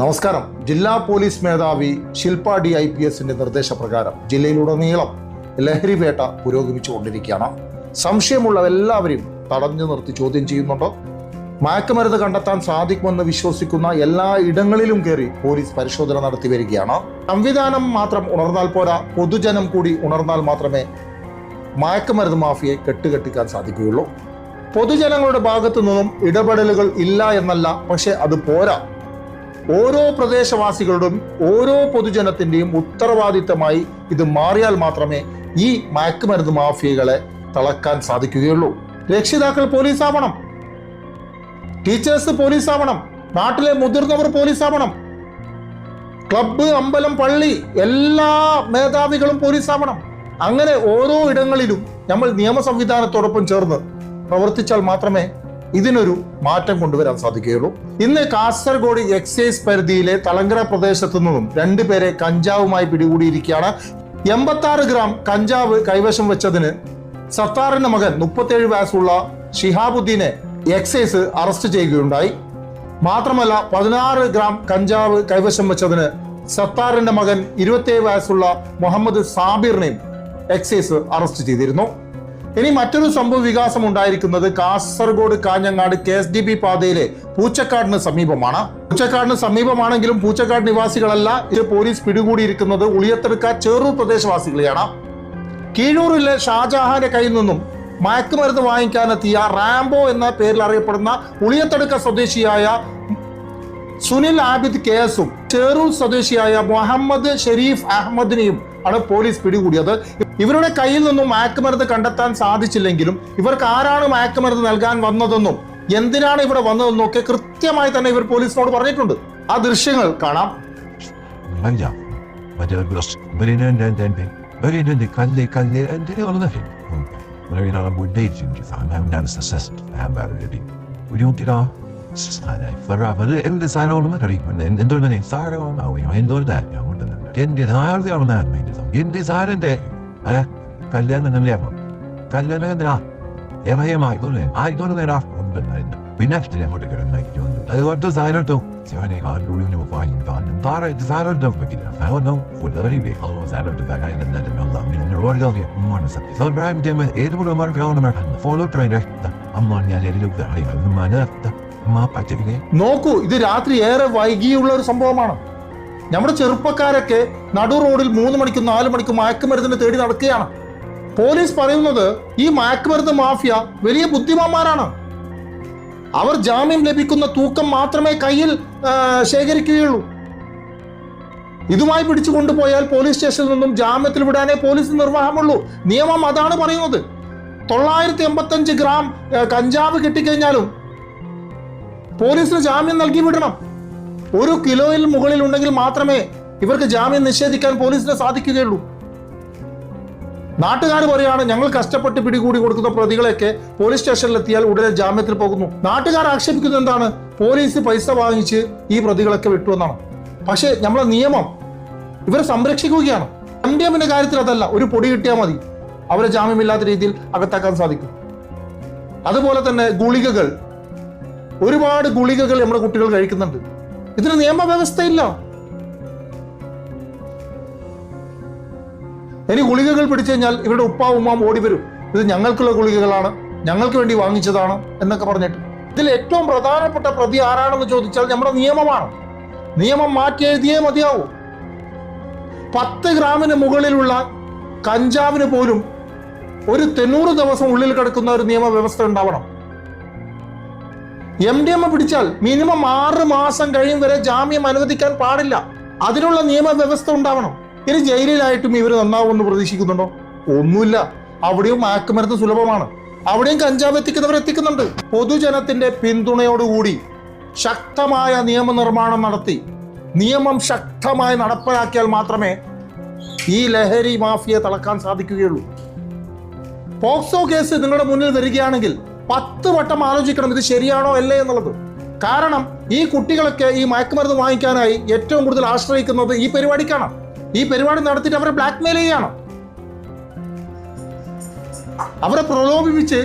നമസ്കാരം. ജില്ലാ പോലീസ് മേധാവി ശില്പ ഡി ഐ പി എസിന്റെ നിർദ്ദേശപ്രകാരം ജില്ലയിലുടനീളം ലഹരി വേട്ട പുരോഗമിച്ചുകൊണ്ടിരിക്കുകയാണ്. സംശയമുള്ള എല്ലാവരെയും തടഞ്ഞു നിർത്തി ചോദ്യം ചെയ്യുന്നുണ്ട്. മയക്കുമരുന്ന് കണ്ടെത്താൻ സാധിക്കുമെന്ന് വിശ്വസിക്കുന്ന എല്ലാ ഇടങ്ങളിലും കയറി പോലീസ് പരിശോധന നടത്തി വരികയാണ്. സംവിധാനം മാത്രം ഉണർന്നാൽ പോരാ പൊതുജനം കൂടി ഉണർന്നാൽ മാത്രമേ മയക്കുമരുന്ന് മാഫിയെ കെട്ടുകെട്ടിക്കാൻ സാധിക്കുകയുള്ളൂ. പൊതുജനങ്ങളുടെ ഭാഗത്തു നിന്നും ഇടപെടലുകൾ ഇല്ല എന്നല്ല പക്ഷെ അത് പോരാ. ഓരോ പ്രദേശവാസികളുടെയും ഓരോ പൊതുജനത്തിന്റെയും ഉത്തരവാദിത്തമായി ഇത് മാറിയാൽ മാത്രമേ ഈ മയക്കുമരുന്ന് മാഫിയകളെ തളക്കാൻ സാധിക്കുകയുള്ളൂ. രക്ഷിതാക്കൾ പോലീസ് ആവണം ടീച്ചേഴ്സ് പോലീസ് ആവണം നാട്ടിലെ മുതിർന്നവർ പോലീസ് ആവണം ക്ലബ്ബ് അമ്പലം പള്ളി എല്ലാ മേധാവികളും പോലീസ് ആവണം അങ്ങനെ ഓരോ ഇടങ്ങളിലും നമ്മൾ നിയമ സംവിധാനത്തോടൊപ്പം ചേർന്ന് പ്രവർത്തിച്ചാൽ മാത്രമേ ഇതിനൊരു മാറ്റം കൊണ്ടുവരാൻ സാധിക്കുകയുള്ളൂ. ഇന്ന് കാസർഗോഡ് എക്സൈസ് പരിധിയിലെ തളങ്കര പ്രദേശത്തു നിന്നും രണ്ടുപേരെ കഞ്ചാവുമായി പിടികൂടിയിരിക്കുകയാണ്. എൺപത്തി ആറ് ഗ്രാം കഞ്ചാവ് കൈവശം വെച്ചതിന് സത്താറിന്റെ മകൻ മുപ്പത്തേഴ് വയസ്സുള്ള ഷിഹാബുദ്ദീനെ എക്സൈസ് അറസ്റ്റ് ചെയ്യുകയുണ്ടായി. മാത്രമല്ല പതിനാറ് ഗ്രാം കഞ്ചാവ് കൈവശം വെച്ചതിന് സത്താറിന്റെ മകൻ ഇരുപത്തിയേഴ് വയസ്സുള്ള മുഹമ്മദ് സാബിറിനെയും എക്സൈസ് അറസ്റ്റ് ചെയ്തിരുന്നു. ഇനി മറ്റൊരു സംഭവ വികാസം ഉണ്ടായിരിക്കുന്നത് Kasaragod Kanhangad K S D B പാതയിലെ പൂച്ചക്കാടിന് സമീപമാണ്. പൂച്ചക്കാടിന് സമീപമാണെങ്കിലും പൂച്ചക്കാട് നിവാസികളല്ല. ഇത് പോലീസ് പിടികൂടിയിരിക്കുന്നത് ഉളിയത്തെടുക്ക ചേറൂർ പ്രദേശവാസികളെയാണ്. കീഴൂരിലെ ഷാജഹാന്റെ കയ്യിൽ നിന്നും മയക്കുമരുന്ന് വാങ്ങിക്കാനെത്തിയ റാംബോ എന്ന പേരിൽ അറിയപ്പെടുന്ന ഉളിയത്തെടുക്ക സ്വദേശിയായ സുനിൽ ആബിദ് കേസും ചേറൂർ സ്വദേശിയായ മുഹമ്മദ് ഷെരീഫ് അഹമ്മദിനെയും ആണ് പോലീസ് പിടികൂടിയത്. ഇവരുടെ കയ്യിൽ നിന്നും മയക്കുമരുന്ന് കണ്ടെത്താൻ സാധിച്ചില്ലെങ്കിലും ഇവർക്ക് ആരാണ് മയക്കുമരുന്ന് നൽകാൻ വന്നതെന്നും എന്തിനാണ് ഇവിടെ വന്നതെന്നും ഒക്കെ കൃത്യമായി തന്നെ ഇവർ പോലീസിനോട് പറഞ്ഞിട്ടുണ്ട്. ആ ദൃശ്യങ്ങൾ കാണാം. എന്റെ എന്റെ കല്യാണം തന്നെയാണ് കല്യാണം എന്തിനാ എമയമായി ആയിക്കോട്ടെ നേരാ കൊണ്ടുവന്നായിരുന്നു പിന്നെ അങ്ങോട്ട് കിടന്നായിരിക്കും അതുകൊണ്ട് സാധനം have marked on American. The follow trainer. I'm on the little of the high of the man up the map activity. നോക്കൂ ഇത് രാത്രി ഏറെ വൈകിയുള്ള ഒരു സംഭവമാണ് നമ്മുടെ ചെറുപ്പക്കാരൊക്കെ നടു റോഡിൽ മൂന്ന് മണിക്കും നാല് മണിക്കും മയക്കുമരുന്നിന് തേടി നടക്കുകയാണ്. പോലീസ് പറയുന്നത് ഈ മയക്കുമരുന്ന് മാഫിയ വലിയ ബുദ്ധിമാന്മാരാണ്. അവർ ജാമ്യം ലഭിക്കുന്ന തൂക്കം മാത്രമേ കയ്യിൽ ശേഖരിക്കുകയുള്ളൂ. ഇതുമായി പിടിച്ചു കൊണ്ടുപോയാൽ പോലീസ് സ്റ്റേഷനിൽ നിന്നും ജാമ്യത്തിൽ വിടാനേ പോലീസ് നിർവാഹമുള്ളൂ. നിയമം അതാണ് പറയുന്നത്. തൊള്ളായിരത്തി എൺപത്തഞ്ച് ഗ്രാം കഞ്ചാവ് കിട്ടിക്കഴിഞ്ഞാലും പോലീസിന് ജാമ്യം നൽകി വിടണം. ഒരു കിലോയിൽ മുകളിൽ ഉണ്ടെങ്കിൽ മാത്രമേ ഇവർക്ക് ജാമ്യം നിഷേധിക്കാൻ പോലീസിന് സാധിക്കുകയുള്ളൂ. നാട്ടുകാർ പറയാണ് ഞങ്ങൾ കഷ്ടപ്പെട്ട് പിടികൂടി കൊടുക്കുന്ന പ്രതികളെയൊക്കെ പോലീസ് സ്റ്റേഷനിലെത്തിയാൽ ഉടനെ ജാമ്യത്തിൽ പോകുന്നു. നാട്ടുകാർ ആക്ഷേപിക്കുന്നത് എന്താണ്? പോലീസ് പൈസ വാങ്ങിച്ച് ഈ പ്രതികളൊക്കെ വിട്ടുവെന്നാണ് പക്ഷേ നമ്മളെ നിയമം ഇവരെ സംരക്ഷിക്കുകയാണ്. എം കാര്യത്തിൽ അതല്ല ഒരു പൊടി കിട്ടിയാൽ മതി. അവരെ ജാമ്യമില്ലാത്ത രീതിയിൽ അകത്താക്കാൻ സാധിക്കും. അതുപോലെ തന്നെ ഗുളികകൾ. ഒരുപാട് ഗുളികകൾ നമ്മുടെ കുട്ടികൾ കഴിക്കുന്നുണ്ട്. ഇതിന് നിയമവ്യവസ്ഥയില്ല. ഇനി ഗുളികകൾ പിടിച്ചു കഴിഞ്ഞാൽ ഇവരുടെ ഉപ്പാ ഉമ്മാവും ഓടി വരും. ഇത് ഞങ്ങൾക്കുള്ള ഗുളികകളാണ്. ഞങ്ങൾക്ക് വേണ്ടി വാങ്ങിച്ചതാണ് എന്നൊക്കെ പറഞ്ഞിട്ട്. ഇതിൽ ഏറ്റവും പ്രധാനപ്പെട്ട പ്രതി ആരാണെന്ന് ചോദിച്ചാൽ നമ്മുടെ നിയമമാണ്. നിയമം മാറ്റി എഴുതിയേ മതിയാവൂ. പത്ത് ഗ്രാമിന് മുകളിലുള്ള കഞ്ചാവിന് പോലും ഒരു തൊണ്ണൂറ് ദിവസം ഉള്ളിൽ കിടക്കുന്ന ഒരു നിയമവ്യവസ്ഥ ഉണ്ടാവണം. എം ഡി എം പിടിച്ചാൽ മിനിമം ആറ് മാസം കഴിയും വരെ ജാമ്യം അനുവദിക്കാൻ പാടില്ല. അതിനുള്ള നിയമവ്യവസ്ഥ ഉണ്ടാവണം. ഇനി ജയിലിലായിട്ടും ഇവർ നന്നാവുമെന്ന് പ്രതീക്ഷിക്കുന്നുണ്ടോ? ഒന്നുമില്ല. അവിടെയും മയക്കുമരുന്ന് സുലഭമാണ്. അവിടെയും കഞ്ചാവ് എത്തിക്കുന്നവർ എത്തിക്കുന്നുണ്ട്. പൊതുജനത്തിന്റെ പിന്തുണയോടുകൂടി ശക്തമായ നിയമനിർമ്മാണം നടത്തി. നിയമം ശക്തമായി നടപ്പിലാക്കിയാൽ മാത്രമേ ഈ ലഹരി മാഫിയെ തളക്കാൻ സാധിക്കുകയുള്ളൂ. പോക്സോ കേസ് നിങ്ങളുടെ മുന്നിൽ വരികയാണെങ്കിൽ പത്ത് വട്ടം ആലോചിക്കണം ഇത് ശരിയാണോ അല്ലേ എന്നുള്ളത്. കാരണം ഈ കുട്ടികളൊക്കെ ഈ മയക്കുമരുന്ന് വാങ്ങിക്കാനായി ഏറ്റവും കൂടുതൽ ആശ്രയിക്കുന്നത് ഈ പരിപാടിക്കാണ് ഈ പരിപാടി നടത്തിയിട്ട് അവരെ ബ്ലാക്ക് മെയിൽ ചെയ്യാണ്. അവരെ പ്രലോഭിപ്പിച്ച്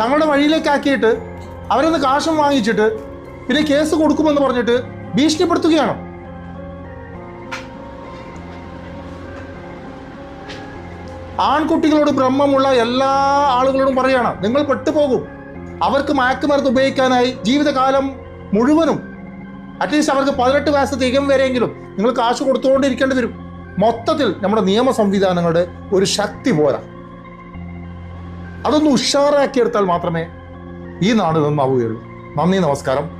തങ്ങളുടെ വഴിയിലേക്ക് ആക്കിയിട്ട് അവരൊന്ന് കാശം വാങ്ങിച്ചിട്ട് പിന്നെ കേസ് കൊടുക്കുമെന്ന് പറഞ്ഞിട്ട് ഭീഷണിപ്പെടുത്തുകയാണ്. ആൺകുട്ടികളോട് ബ്രഹ്മമുള്ള എല്ലാ ആളുകളോടും പറയണം നിങ്ങൾ പെട്ടുപോകും. അവർക്ക് മയക്കുമരുന്ന് ഉപയോഗിക്കാനായി ജീവിതകാലം മുഴുവനും അറ്റ്ലീസ്റ്റ് അവർക്ക് പതിനെട്ട് വയസ്സ് തികയും വരെയെങ്കിലും നിങ്ങൾ കാശ് കൊടുത്തുകൊണ്ടിരിക്കേണ്ടി വരും. മൊത്തത്തിൽ നമ്മുടെ നിയമ സംവിധാനങ്ങളുടെ ഒരു ശക്തി പോരാ. അതൊന്ന് ഉഷാറാക്കിയെടുത്താൽ മാത്രമേ ഈ നാട് നന്നാവുകയുള്ളൂ. നന്ദി നമസ്കാരം.